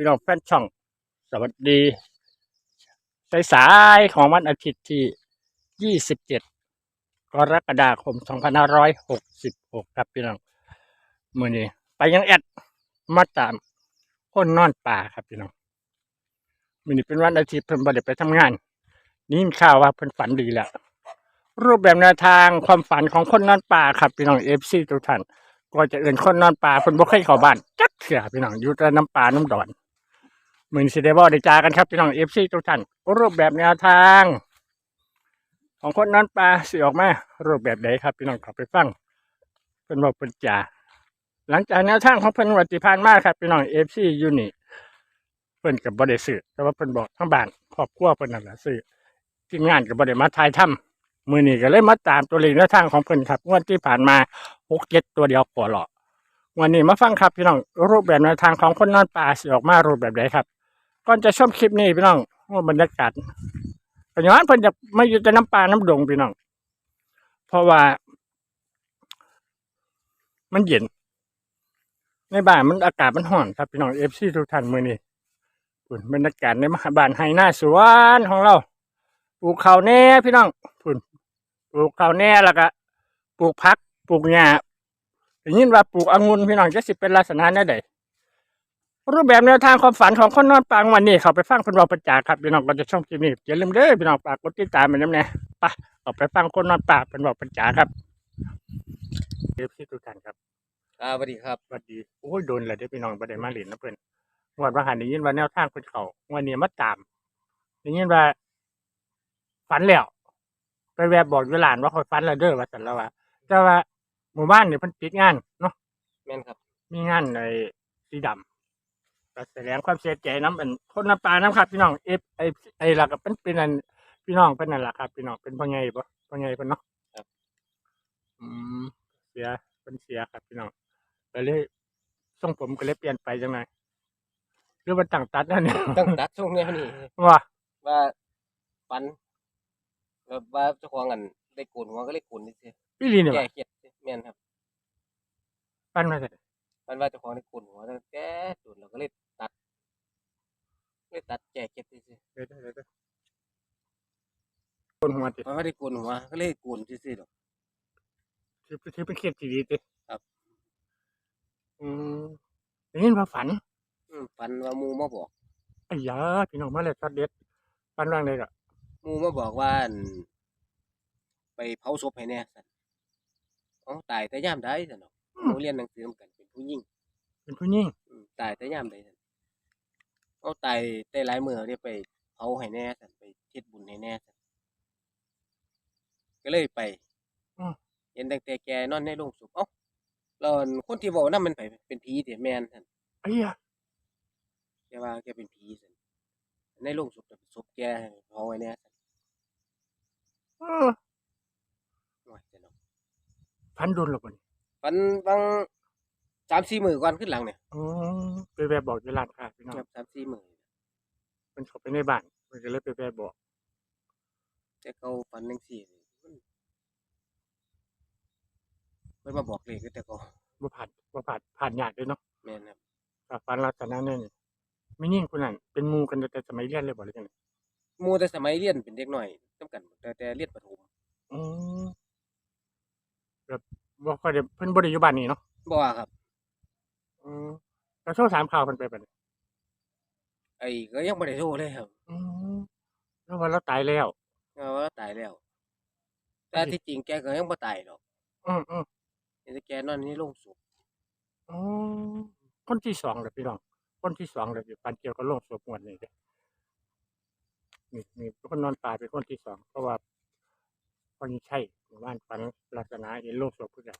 พี่น้องแฟนช่อง สวัสดีสายๆของวันอาทิตย์ที่ 27 กรกฎาคม 2566 ครับพี่น้องมือนี้ ไปยังแอดมาตามคนนอนป่าครับพี่น้องมือนี้เป็นวันอาทิตย์เพิ่นบ่ได้ไปทำงาน นี่ข่าวว่าเพิ่นฝันดีแล้ว รูปแบบแนวทางความฝันของคนนอนป่าครับพี่น้องเอฟซีทุกท่านก็จะเอื่นคนนอนป่าเพิ่นบ่เคยเข้าบ้านจักเถื่อพี่น้องอยู่แต่น้ำป่าน้ำดอน มือนสิได้บ่ได้จากันครับพี่น้องเอฟซีทุกท่านรูปแบบแนวทาง ของคนนอนป่าสิออกมารูปแบบใดครับพี่น้องขับไปฟังเพิ่นบอกเพิ่นจาหลังจากแนวทางของเพิ่นวันที่ผ่านมาครับพี่น้องเอฟซียูนี่เพิ่นกับบ่ได้ซื้อแต่ว่าเพิ่นบอกทั้งบ้านครอบครัวเพิ่นนั่นแหละซื้อทีมงานกับบ่ได้มาถ่ายทำมือนี้ก็เลยมาตามตัวเลขแนวทางของเพิ่นครับงวดที่ผ่านมาหกเจ็ดตัวเดียวขอหลอวันนี้มาฟังครับพี่น้องรูปแบบแนวทางของคนนอนป่าสิออกมารูปแบบไหนครับ ก่อนจะชมคลิปนี้พี่น้องว่าบรรยากาศปัจจุบันเพิ่นจะไม่อยู่แต่น้ำป่าน้ำดงพี่น้อง เพราะว่า มันเย็น ในบ้านมันอากาศมันร้อนครับพี่น้องเอฟซีทุกท่านมือนี้ฝุ่นบรรยากาศในมหาบ้านไฮหน้าสวนของเรา ปลูกข้าวแน่พี่น้องฝุ่นปลูกข้าวแน่แล้วก็ปลูกพัก ปลูกหญ้าได้ยินว่าปลูกองุ่นพี่น้องจะสิเป็นลักษณะแนวใด รูปแบบแนวทางความฝันของคนนอนปางวันนี้เขาไปฟังคนเราประจาครับพี่น้องก็จะช่องคลิปนี้อย่าลืมเด้อพี่น้องฝากกดติดตามเหมือนน้ำแน่ไปเอาไปฟังคนนอนปากเป็นบอกประจาครับเอฟซีทุกท่านครับอ่าสวัสดีครับสวัสดีโอ้ยโดนเลยเด้อพี่น้องประเด็นมาเหรียญนะเพื่อนงวันวันหันได้ยินว่าแนวทางคนเขาวันนี้มาตามได้ยินว่า ฝันแล้วไปแวบบอกอยู่หลานว่าคอยฟันแล้วเด้อว่าสันแล้วว่าแต่ว่าหมู่บ้านเนี่ยเพิ่นปิดงานเนาะแม่นครับ มีงานในสีดำ ก็แสดงความเสียใจน้ำเป็นคนน้ำปลาน้ำครับพี่น้องเอฟไอไอหลักก็เป็นเป็นอันพี่น้องเป็นนั่นแหละครับพี่น้องเป็นพ่อใหญ่ปะพ่อใหญ่เพิ่นเนาะครับ อืมเสียเป็นเสียครับพี่น้องก็เลยทรงผมก็เลยเปลี่ยนไปจังไงหรือว่าต่างตัดนั่นเนี่ยตั้งตัดช่วงนี้นี่ว่าว่าฟันแบบว่าเจ้าของอันได้โกนหัวก็เลยโกนนี่สิพี่ลีเนี่ยแก้ว่าเครียดแม่นครับ ปั้นมาเสร็จมันว่าเจ้าของได้โกนหัวแล้วแก้โดนเราก็เลยตัด เลยตัดแก้เครียดนี่สิเดี๋ยวเดี๋ยวเดี๋ยวคนหัวติมันว่าได้โกนหัวก็เลยโกนซื่อๆดอก ถือถือเป็นเครียดทีดีติครับ อืมได้ยินว่าฝันอืมฟันว่าหมูมาบอกไอ้ยาพี่น้องมาเลยช็อตเด็ดฝันว่างเลยก็หมูมาบอกว่าอั่นไปเผาศพให้แน่สันอ๋อตายแต่ยามใดสันเนาะหมูเรียนหนังสือเหมือนกันเป็นผู้หญิงเป็นผู้หญิงอืมตายแต่ยามใดสัน เอาตายแต่หลายมื้อเรียไปเผาให้แน่สันไปเฮ็ดบุญให้แน่สันก็เลยไปอืม เห็นตั้งแต่แกนอนในโรงศพเอ้าแล้วอั่นคนที่เว้านำมันไปเป็นผีติแม่นซั่นไอ้ยาแกว่าแกเป็นผีซั่นในโรงศพน่ะศพแกให้เผาไว้แน่ซั่นเออโอ้ยจังเนาะฝันโดนหรอบ่นี่ฝันบาง 3-4มื้อก่อนขึ้นหลังเนี่ยอ๋อไปแบบบอกอยู่ร้านค้าพี่น้องครับ3-4มื้อมันเข้าไปในบ้านมันก็เลยไปแบบบอกแต่เขาฝันจังซี่นี่มันเพิ่นมาบอกเลขคือแต่เขาบ่ผ่านบ่ผ่านผ่านยากเลยเนาะแม่นครับถ้าฝันลักษณะนั้นนี่ไม่ยิ่งคนนั้นเป็นหมู่กันแต่สมัยเรียนเลยบ่หรือจังได๋หมู่แต่สมัยเรียนเป็นเด็กน้อยนํกันแต่แต่เรียนประถมอ๋อแบบบ่ค่อยได้เพิ่นบ่ได้อยู่บ้านนี่เนาะบ่ว่าครับ อืมแล้วโทรถามข่าวเพิ่นไปบัดนี้ไอ้ก็ยังบ่ได้โทรเลยครับอืมแล้วว่าเราตายแล้วว่าว่าตายแล้ว แต่ที่จริงแกก็ยังบ่ตายดอกอืมอืมเห็นแต่แกนอนในโรงศพอ๋อคนที่สองเลยพี่น้อง คนที่สองเลยปันเกี่ยวกับโรคสวบงวนนี่เด้นี่นี่คนนอนตายเป็นคนที่สองเพราะว่าคนนี้ใช่หมู่บ้านฝันลักษณะเห็นโรคสวบเพื่อน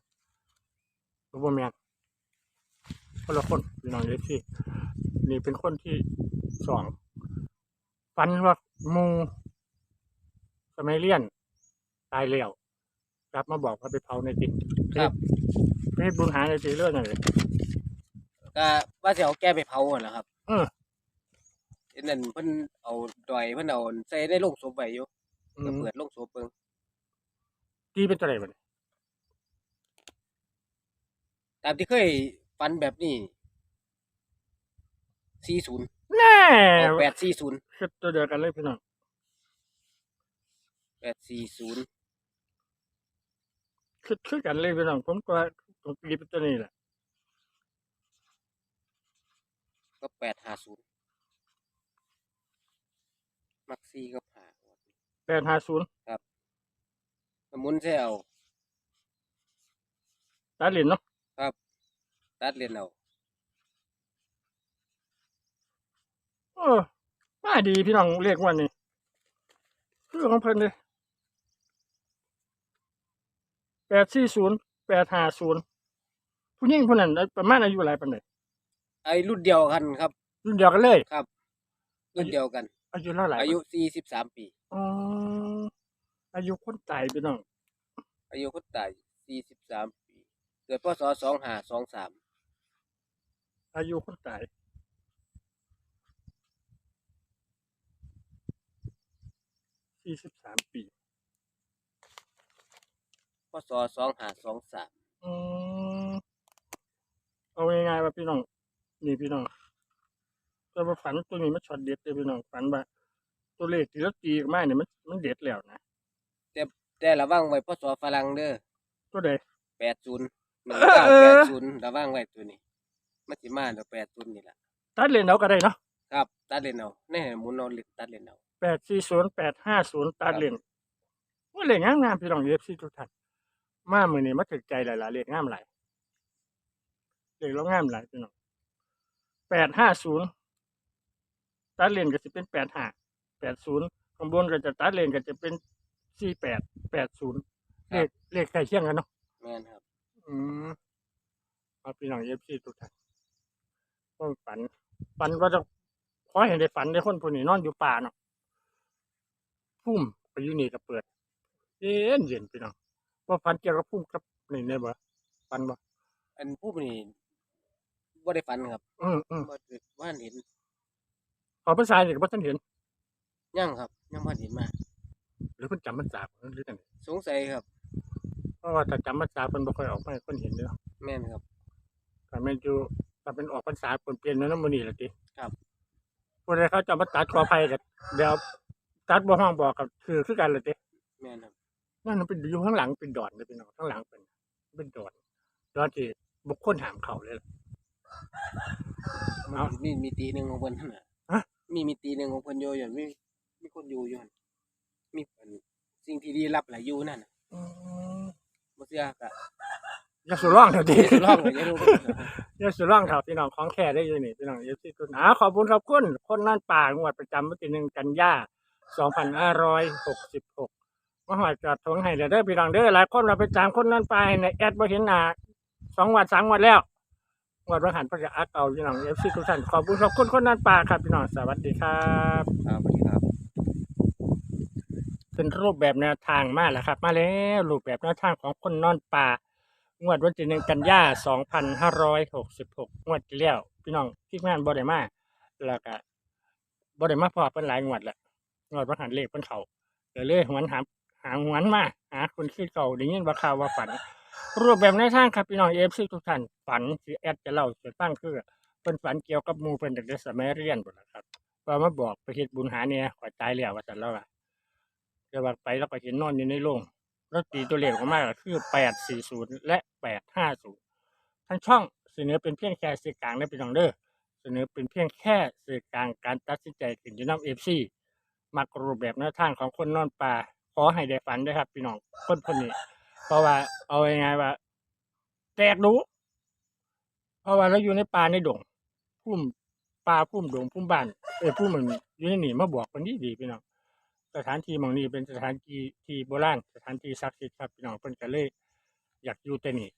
รู้บ่แม่น คนละคนพี่น้องเลยที่นี่เป็นคนที่สองฝันว่าหมูสมัยเรียน ตายแล้วกลับมาบอกว่าไปเผาในจิตครับไปเฮ็ดบุญหาในจิตเรื่องอะไรก็ว่าสิเอาแกไปเผาหั่นล่ะครับเออเห็นนั่นเพิ่นเอาดอยเพิ่นเอาใส่ในโรงศพไว้อยู่อืก็มเปิดโรงศพเบิ่งตีเป็นตัวไหนบ้างตามที่เคย ฝันแบบนี้สี่ศูนย์แน่ออกแปดสี่ศูนย์คือตัวเดียวกันเลยพี่น้องแปดสี่ศูนย์คือคือกันเลยพี่น้องผมก็ผมตีเป็นตัวนี้แหละก็แปดห้าศูนย์มักซี่ก็ผ่าแปดห้าศูนย์สมุนใช่เอาตัดเหรียญเนาะ ตัดเรียนเอาเออมาดีพี่น้องเรียกว่านี่คือของเพิ่นเลยแปดสี่ศูนย์แปดห้าศูนย์ผู้หญิงผู้นั้นประมาณอายุหลายปานใดไอ้รุ่นเดียวกันครับ รุ่นเดียวกันเลยรุ่นเดียวกัน อายุเท่าไหร่อายุสี่สิบสามปีอ๋ออายุคนตายพี่น้องอายุคนตายสี่สิบสามปี เกิดพศสองห้าสองสาม อายุคนตายสี่สิบสามปีพศสองห้าสองสามอืมเอาง่ายๆว่าพี่น้อง นี่พี่น้องแต่ว่าฝันตัวนี้มันช็อตเด็ดเลยพี่น้องฝันว่าตัวเลขที่เราตีออกมาเนี่ยมันมันเด็ดแล้วนะแต่ระวังไว้พศฝรั่งเด้อตัวใดแปดศูนย์หนึ่งเออเก้าเอแปอดศูนย์ระวังไว้ตัวนี้ มันสิมาเดี๋ยวแปดศูนย์นี่แหละตัดเลนเอาก็ได้เนาะครับ ตัดเรียนเอาแน่หมุนเอาเล็กตัดเรียนเอา แปดสี่ศูนย์แปดห้าศูนย์ตัดเลนว่าเลขงามงามๆพี่น้องเอฟซีทุกท่านมามือนี้มาถึกใจหลายๆเลขงามหลายเลขแล้วงามหลายพี่น้องแปดห้าศูนย์ตัดเลนก็จะเป็นแปดห้าแปดศูนย์ข้างบนก็จะตัดเลนก็จะเป็นสี่แปดแปดศูนย์เลขเลขใกล้เคียงกันเนาะ แม่นครับ อืมเอาพี่น้องเอฟซีทุกท่าน ก็ฝัน ฝันว่าจะขอเห็นได้ฝันได้คนผู้นี้นอนอยู่ป่าเนาะพุ่มไปอยู่นี่ก็เปิด เย็นเย็นพี่น้องว่าฝันเกี่ยวกับพุ่มกับนี่เนี่ยบ่ฝันบ่อันผู้นี่บ่ได้ฝันครับ อืมอืมบ่ได้ว่าเห็นขอภาษาเนี่ยก็บ่ทันเห็นยังครับ ยังบ่เห็นมาหรือเพิ่นจำภาษาเพิ่นหรือจังไดสงสัยครับ เพราะว่าถ้าจำภาษาเพิ่นบ่ค่อยออกมาให้คนเห็นเด้อแม่นครับถ้าแม่นอยู่ ถ้าเป็นออกภาษาเพิ่นเปลี่ยนแนวนั้นมื้อนี้ล่ะติครับ ผู้ใดเขาจะมาตัดขออภัยก็เดี๋ยวตัดบ่ห้องบอกก็คือคือกันล่ะติแม่นครับนั่นมันเป็นอยู่ข้างหลังเป็นดอนเลยพี่น้องข้างหลังเป็นเป็นดอนดอนที่บุคคลหามเขาเลยล่ะ เอามีมีตีหนึ่งของเพิ่นนั่นน่ะฮะ มีมีตีหนึ่งของเพิ่นอยู่อย่างมีมีคนอยู่อยู่หั่นมีอันสิ่งที่ดีรับหลายอยู่นั่นน่ะบ่เชื่อก็อ ย่าสุร่องเถอะดิเดี๋ยวลองเลยจะรู้อย่าสุร่องเถอะพี่น้องของแค่ได้อยินนี่พี่น้องเอฟซีคุณอ่าขอบคุณขอบคุณคนนั่นป่างวดประจำวันที่หนึ่งกันยาสองพันห้าร้อยหกสิบหกมาหอดจอดทงให้เด้อเด้อพี่น้องเด้อหลายคนเราไปจามคนนั่นไปในแอดบ่เห็นหน้าสองวันสามวันแล้วงวดวันหันพระจะอักเอาพี่น้องเอฟซีทุกท่านขอบคุณขอบคุณคนนั่นป่าครับพี่น้องสวัสดีครับ ครับสวัสดีครับ เป็นรูปแบบแนวทางมาแล้วครับ มาแล้วรูปแบบแนวทางของคนนอนป่า งวดวันที่หนึ่งกันยาสองพันห้าร้อยหกสิบหกงวดที่แล้ว พี่น้องที่งานบอดมาแล้วก็บอดมาพอเป็นหลายงวดแหละงวดวันหันเลขเป็นเขาเดี๋ยวเลยหวนหาหาหวนมาหาคนขึ้นเก่าได้ยินว่าข่าวว่าฝัน รูปแบบแนทางครับพี่น้องเอฟซีทุกท่านฝันที่แอดจะเล่าจะตั้งคือเป็นฝันเกี่ยวกับมูเป็นเด็กๆสมัยเรียนหมดนะครับว่ามาบอกไปเฮ็ดบุญหาเนี่ยขอตายแล้วว่าสันแล้วอะเดี๋ยวว่าไปแล้วก็เห็นนอนอยู่ในโรง แล้วตีตัวเลขออกมาก็คือแปดสี่ศูนย์และแปดห้าศูนย์ทั้งช่องเสนอเป็นเพียงแค่สื่อกลางและเป็นของเด้อเสนอเป็นเพียงแค่สื่อกลางการตัดสินใจขึ้นอยู่น้ำเอฟซีมักรูปแบบแนวทางของคนนอนป่าขอให้ได้ฝันด้วยครับพี่น้องคนคนนี้ เพราะว่าเอายังไงว่า แตกรู้เพราะว่าเราอยู่ในป่าในดงพุ่มป่าพุ่มดงพุ่มบ้านเออพุ่มมันอยู่ในนี่มาบอกคนนี้ดีพี่น้อง สถานที่หมองนี้เป็นสถานที่ที่โบราณสถานที่ศักดิ์สิทธิ์ครับพี่น้องเพิ่นก็เลยอยากอยู่แต่นี่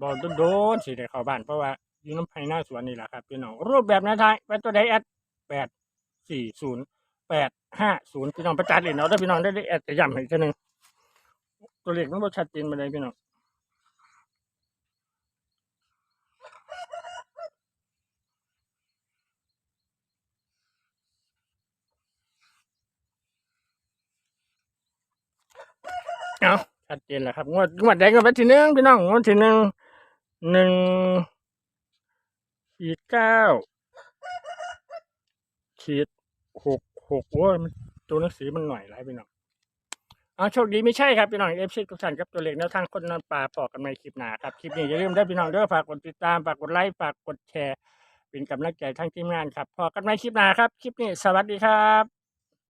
บ่โดนๆสิได้เข้าบ้านเพราะว่าอยู่น้ำไผ่หน้าสวนนี่แหละครับพี่น้องรูปแบบแนวทางไปตัวใดแอดแปดสี่ศูนย์แปดห้าศูนย์พี่น้องประจัดเลยเนาะได้อพี่น้องได้ได้แอดจะย้ำให้อีกทีหนึงตัวเลขมันบ่ชัดเจนมาเลยพี่น้อง เอาชัดเจนแล้วครับงวดงวดใดก็เป็นที่หนึ่งพี่น้องงวดที่หนึ่งหนึ่งสี่เก้าขีดหกหกโอ้ยมันตัวหนังสือมันหน่อยไรพี่น้องเอาโชคดีไม่ใช่ครับพี่น้องเอฟซีทุกท่านครับตัวเล็กแนวทางคนนอนป่าพอกกันในคลิปหนาครับคลิปนี้อย่าลืมได้พี่น้องเด้อฝากกดติดตามฝากกดไลค์ฝากกดแชร์เป็นกำลังใจทั้งทีมงานครับพอกันในคลิปหนาครับคลิปนี้สวัสดีครับ